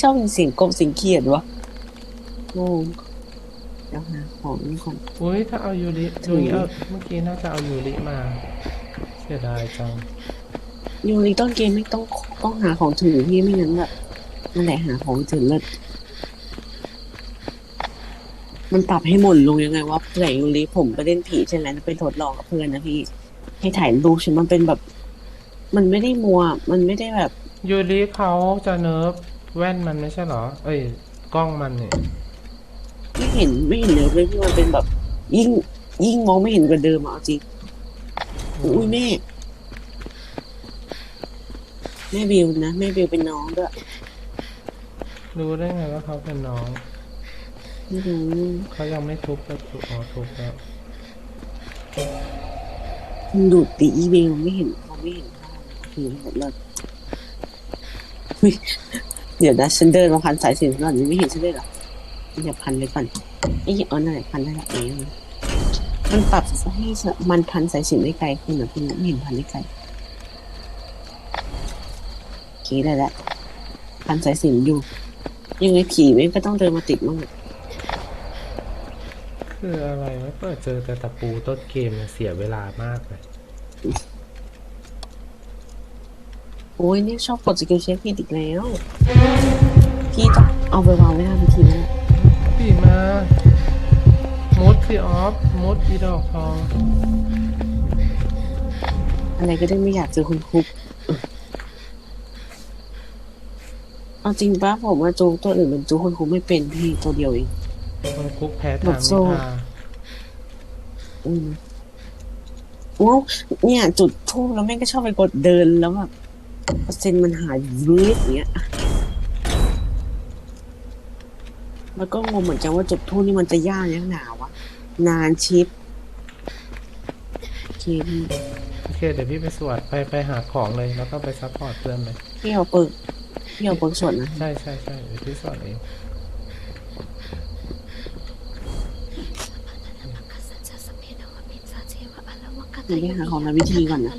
ชอบเป็นเสียงกบเสียงเขียดวะงงเดี๋ยวหาของนี่ก่อน อุ้ยถ้าเอายูริถืยูอริเอาเมื่อกี้น่าจะเอายูริมา เสียดายจังยูริต้นเกมไม่ต้องต้องหาของถือพี่ไม่งั้นแบบนั่นแหละหาของถือเลิศมันปรับให้หมุนลงยังไงวะเผื่อยูริผมไปเล่นผีใช่ไหมแล้วไปทดลองกับเพื่อนนะพี่ ให้ถ่ายรูปใช่ไหมมันเป็นแบบ มันไม่ได้มัว มันไม่ได้แบบยูริเขาจะเนิร์ฟ แว่นมันไม่ใช่เหรอ เอ้ย กล้องมันเนี่ยไม่เห็นไม่เห็นเลยพี่มันเป็นแบบ ยิ่งยิ่งมองไม่เห็นกว่าเดิมอะเอาจริงอุ้ยแม่ แม่บิวนะแม่บิวเป็นน้องด้วยรู้ได้ไงว่าเขาเป็นน้องไม่รู้เขายังไม่ทุบประตูอ๋อทุบแล้วมันดูดตีอีเมลไม่เห็นมองไม่เห็นภาพคือหมดเลยอุ๊ย เดี๋ยวนะฉันเดินมาพันสายสินก่อนนี่ไม่เห็นฉันเลยเหรออย่าพันไว้ก่อนไอ้เอ๋อนั่นแหละพันได้ละเองมันปรับให้มันพันสายสินได้ไกลขึ้นเหรอพี่ไม่เห็นพันได้ไกลโอเคได้แล้วพันสายสินอยู่ยังไงผีไม่ก็ต้องเดินมาติดมั่งคืออะไรไม่เปิดเจอแต่ตะปูต้นเกมเสียเวลามากเลย โอ้ยเนี่ยชอบกดสกิลเช็คผิดอีกแล้ว พี่ต้องเอาไปวางไว้หน้าพิธีแล้วพี่มา มุดสิออฟ มุดอีดอกทอง อะไรก็ได้ไม่อยากเจอคุณคุกเอาจริงปะผมว่าจูตัวอื่นมันจูคุณคุกไม่เป็นพี่ตัวเดียวเองมันคุกแพ้หมทาดงโซ่นิทาอืมโอ้เนี่ย จุดทูบแล้วแม่งก็ชอบไปกดเดินแล้วแบบ เปอร์เซ็นต์มันหายยืดอย่างเงี้ย แล้วก็งงเหมือนกันว่าจุดทูบนี่มันจะยากยังหนาวะ นานชิปโอเคพี่โอเค เดี๋ยวพี่ไปสวดไปไปหาของเลยแล้วก็ไปซัพพอร์ตเพื่อนเลยพี่เอาเปิกพี่เอาเปิกส่วนนะใช่ใช่ใช่เดี๋ยวพี่สวดเองเดี๋ยวไปหาของทำวิธีก่อนนะ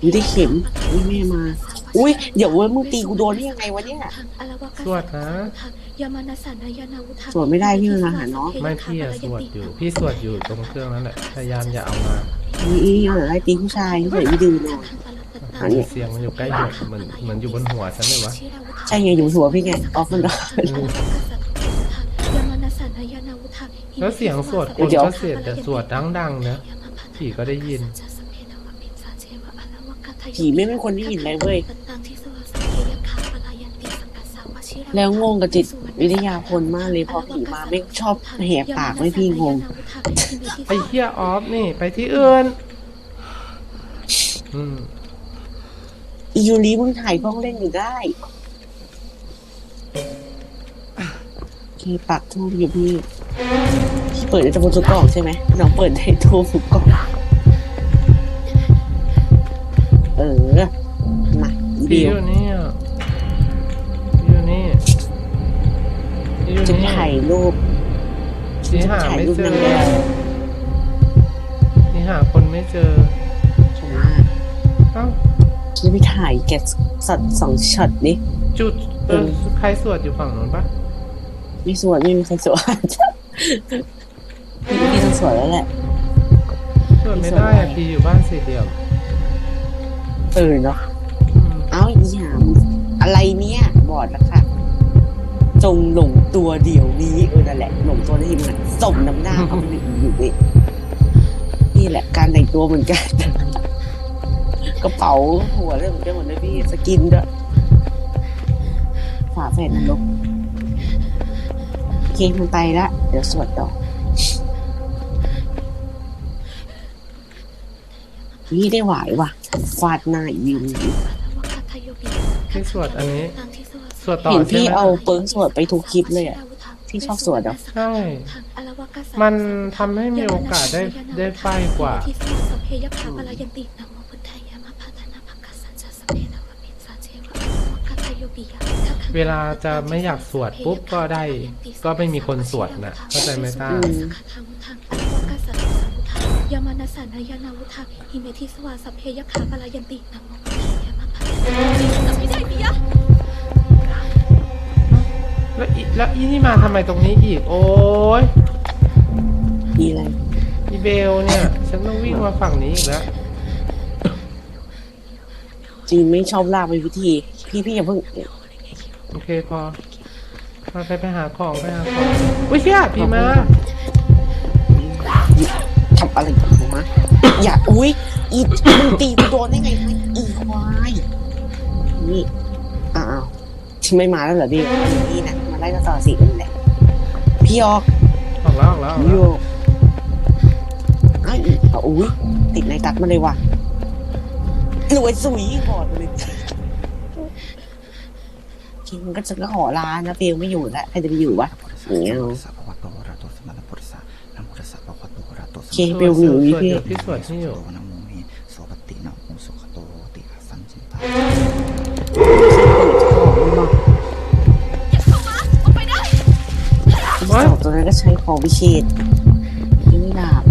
อยู่ที่เข็มอุ้ยแม่มา อุ้ยเดี๋ยวเว้ยมึงตีกูโดนได้ยังไงวะเนี่ยสวดนะสวดไม่ได้พี่มันมาหาน้องไม่พี่อะสวดอยู่ พี่สวดอยู่ตรงเครื่องนั้นแหละ พยายามอย่าเอามานี่เอาแต่ไล่ตีผู้ชายเฉยไม่ดื้อหน่อยอันนี้ เสียงมันอยู่ใกล้หัวเหมือนเหมือนอยู่บนหัวฉันเลยวะ ใช่ไงอยู่หัวพี่ไงออฟมันรอ แล้วเสียงสวดคนเดี๋ยวก็เสียแต่สวดดังๆนะผีก็ได้ยิน ผีไม่เป็นคนที่ยินเลยเว้ย แล้วงงกับจิตวิทยาคนมากเลยพอผีมาไม่ชอบแหกปากไม่พี่งงไอ้เฮียออฟนี่ ไปที่อื่นอืมอียูริมึงถ่ายกล้องเล่นอยู่ได้โอเคปักทูบอยู่พี่พี่ เปิดได้แต่บนทุกกล่องใช่ไหมน้องเปิดได้ทูบทุกกล่อง มาอีผีเดีอยวยู่นี่อะผีอยู่นี่ผีอยู่จะนี่ถ่ายรูปผีหาถ่ายไม่รูปเจนาองแมวผีหาคนไม่เจอชมมากเอ้าฉันจะไปถ่ายแกะสัตว์สองช็อตนี่จุดเออใครสวดอยู่ฝั่งนู้นปะไม่สวยไม่มีใครสวยพี่พี่ต้องสวยแล้วแหละสวดไม่ได้อะผีอยู่บ้านสี่เหลี่ยมเออเนาะ อะไรเนี่ยบอดแล้วค่ะจงหลงตัวเดียวนี้เออนั่นแหละหลงตัวได้ยังไงสมน้ำหน้าเอาไปอยู่นี่นี่แหละการแต่งตัวเหมือนกัน กระเป๋าหัวเรื่องเหมือนกันหมดเลยพี่สกินด้วยฝาแฝดนรกโอเคมันไปละเดี๋ยวสวดต่อนี่ได้ไหวว่ะฟาดหน้าอีวิ วพี่สวดอันนี้ สวดต่อเห็นใช่พี่ไหมเอาเปิร์กสวดไปทุกคลิปเลยอะที่ชอบสวดอะใช่ มันทำให้มีโอกาสได้ได้ไฟกว่า เวลาจะไม่อยากสวดปุ๊บก็ได้ ก็ไม่มีคนสวดนะเข้าใจไหมต้า อืม ยามานาสานายานาวุธาหิเมทิสวาสัพเพยขาปลายันตินะโมพุทธายะมะพะทะนะไม่ได้ปิยะแล้วอีแล้วอีนี่มาทำไมตรงนี้อีก โอ้ยมีอะไรอีเบลเนี่ย ฉันต้องวิ่งมาฝั่งนี้อีกแล้วจีนไม่ชอบลากไปวิธี พี่พี่อย่าเพิ่งโอเคพอมาไปไปหาของไปหาของอุ้ยเชี่ยพี่มาทำอะไรกับผมมะอย่าอุ้ยอีมึงตีกูโดนได้ไงฮะอีควายนี่อ้าว ฉันไม่มาแล้วเหรอพี่นี่นะมาไล่มาต่อสินี่แหละพี่ออกออกแล้วออกแล้วออกพี่แล้โยวไอ้าวอีเอาอุ้ยติดในตัดมาเลยว่ะรวยสุยก่อนเลยจริงมันก็จะก็ขอลานะเปียวไม่อยู่แล้วใครจะไปอยู่วะอย่างเงี้ยโอโอเคเคเบลหนูนี่สวดพี่อยู่พี่สวดที่อยู่ ก็ใช้ของวิเชษไม่ดาบ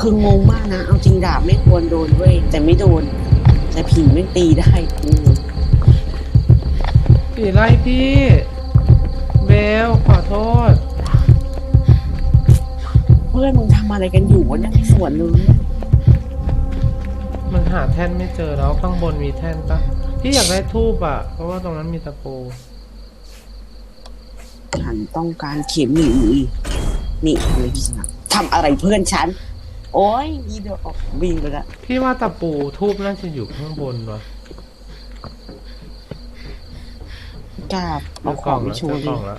คืองงมากนะ เอาจริงดาบไม่ควรโดนเว้ยแต่ไม่โดน แต่ผีไม่ตีได้อืมพี่ไล่พี่ เบลขอโทษ เพื่อนมึงทำอะไรกันอยู่วะเนี่ยในสวนเลยมันหาแท่นไม่เจอแล้วข้างบนมีแท่นปะพี่อยากได้ทูบอะ เพราะว่าตรงนั้นมีตะปูฉัน ต้องการเข็มหนีนี่อะไรพี่ชนะทำอะไรเพื่อนฉัน โอ้ยมีเดียวออกวิ่งไปละพี่ว่าตะปูทูบน่าจะอยู่ข้างบนวะกล้าเจเอาอขกล่อองงไปแล้วโชเจอว์กดิล่องแล้ว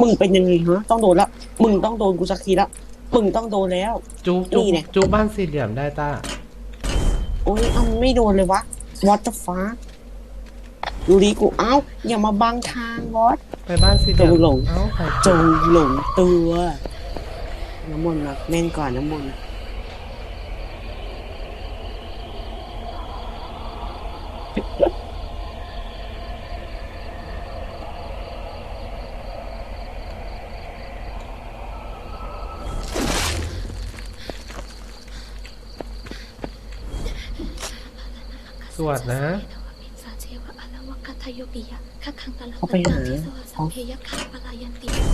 มึงเป็นยังไงฮะต้องโดนละ มึงต้องโดนกูสักทีละ มึงต้องโดนแล้วจุ๊บจุ๊บนี่ไงจุ๊บบ้านสี่เหลี่ยมได้ต้า โอ้ยเอาไม่โดนเลยวะวอตฟ้า ดูดีกูเอ้าอย่ามาบังทางวอตไปบ้านสี่เหลี่ยมจงหลง เอ้าใครจงหลงตัวน้ำมนต์นะแม่นก่อนน้ำมนต์นะสวดนะ เขาไปหาเขา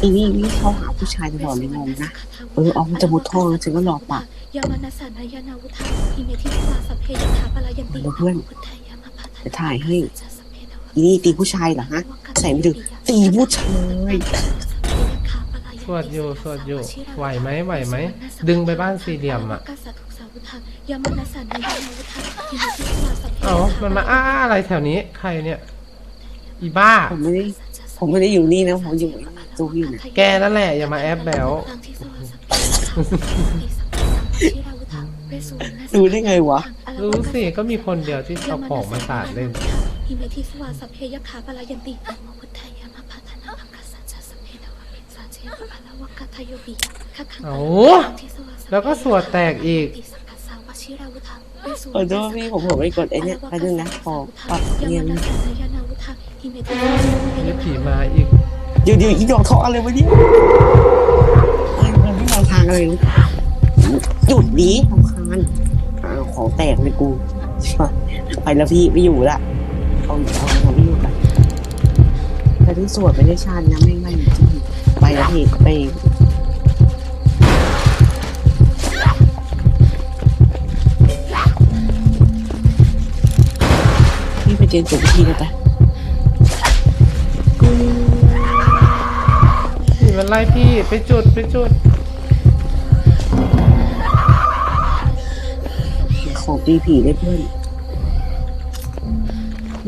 อีนี่นี่เขาหาผู้ชายตลอดเลยงงนะเออเอามันจะมุดท่อแล้วฉันก็รอปากยามานาสานายานาวุธาอิเมทิสวาสัพเพยคาปลายันติเพื่อนจะถ่ายให้อีนี่ตีผู้ชายเหรอฮะใส่ไม่ถึงตีผู้ชายสวดอยู่สวดอยู่ไหวไหมไหวไหม ดึงไปบ้านสี่เหลี่ยมอะเอ้ามันมาอ้าอะไรแถวนี้ใครเนี่ย อีบ้า ผมไม่ได้ผมไม่ได้อยู่นี่นะผมอยู่ตู้อยู่นะแกนั่นแหละอย่ามาแอบแบวรู้ได้ไงวะ รู้สิก็มีคนเดียวที่เอาของมาสาดเล่นอิเมทิสวาสัพเพยคาปลายันตินะโมพุทธายะมะพัฒนาภังกัสสัจจะสัพเพนวะมิสาเจวะอะละวะกะทะโยบิยะคัคคังเอาแล้วก็สวดแตกอีกติสังกัสสาวชิราวุธาขอโทษพี่ผมผมไปกดไอ้เนี่ยแป๊บนึงนะขอปรับเนียนยานาวุธา อิเมทิสนี่ผีมาอีก เดี๋ยวเดี๋ยวอีดอกทออะไรวะเนี่ยไอ้คนที่มองทางอะไรรู้หยุดดีทำคานอ้าวของแตกเลยกู ไปแล้วพี่ไม่อยู่ละเอาเอาเอาไม่อยู่ละแต่ที่สวดไม่ได้ชาญนะไม่ไม่อยู่จริงไปแล้วพี่ไปพี่ไปเจนจบพิธีกันไป ไล่พี่ไปจุดไปจุดของตีผีได้เพื่อน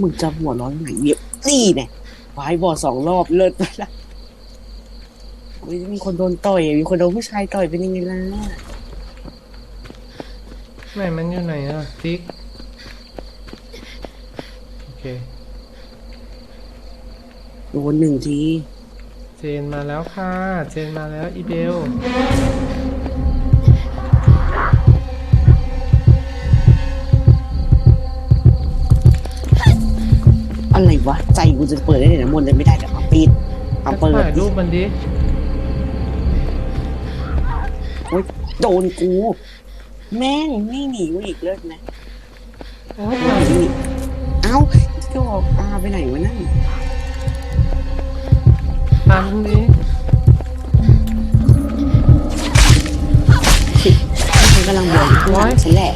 มึงจำหัวร้อนไหนเวียบนี่เนี่ยไว้บอดสองรอบเลิศไปละโอ้ยมีคนโดนต่อย มีคนโดนผู้ชายต่อยเป็นยังไงล่ะ ไหนมันอยู่ไหนอะติ๊ก โอเค โดนหนึ่งที เจนมาแล้วค่ะ เจนมาแล้วอีเบลอะไรวะ ใจกูจะเปิดได้เลยนะมนต์เลยไม่ได้แต่เอาปิดเอาเปิดถ่ายรูปมันดิ โอ๊ยโดนกู แม่งนี่หนีกูอีกเลิศนะโอ้ยหนีเอ้าเอ้าก็บอกอาไปไหนวะนั่น อันนี้ฉันกำลังเดินข้างหลังฉันแหละ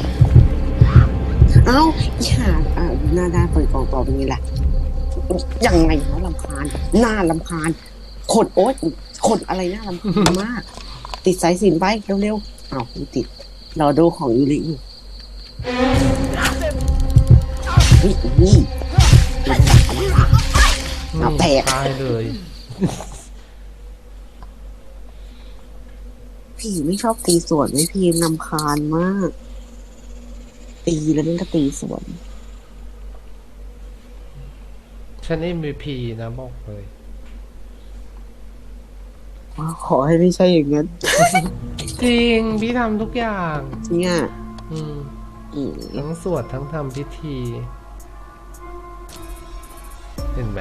เอ้าอีห่าอ่าหน้าด้าเปิดกล่องต่อเป็นไงล่ะยังไงวะลำคาญหน้าลำคาญขดโอ๊ยขดอะไรหน้าลำคาญมาก ติดสายสินไปเร็วๆอ้าวไม่ติดรอดูของยูริอยู่อุ้ยอุ้ยเอาแตก ตายเลย พี่ไม่ชอบตีสวนไม่พี่ลำคาญมาก ตีแล้วมันก็ตีสวน ฉัน MVP นะบอกเลยขอให้ไม่ใช่อย่างนั้น จริง พี่ทำทุกอย่างเนี่ยอืมอืมทั้งสวดทั้งทำพิธี เห็นไหม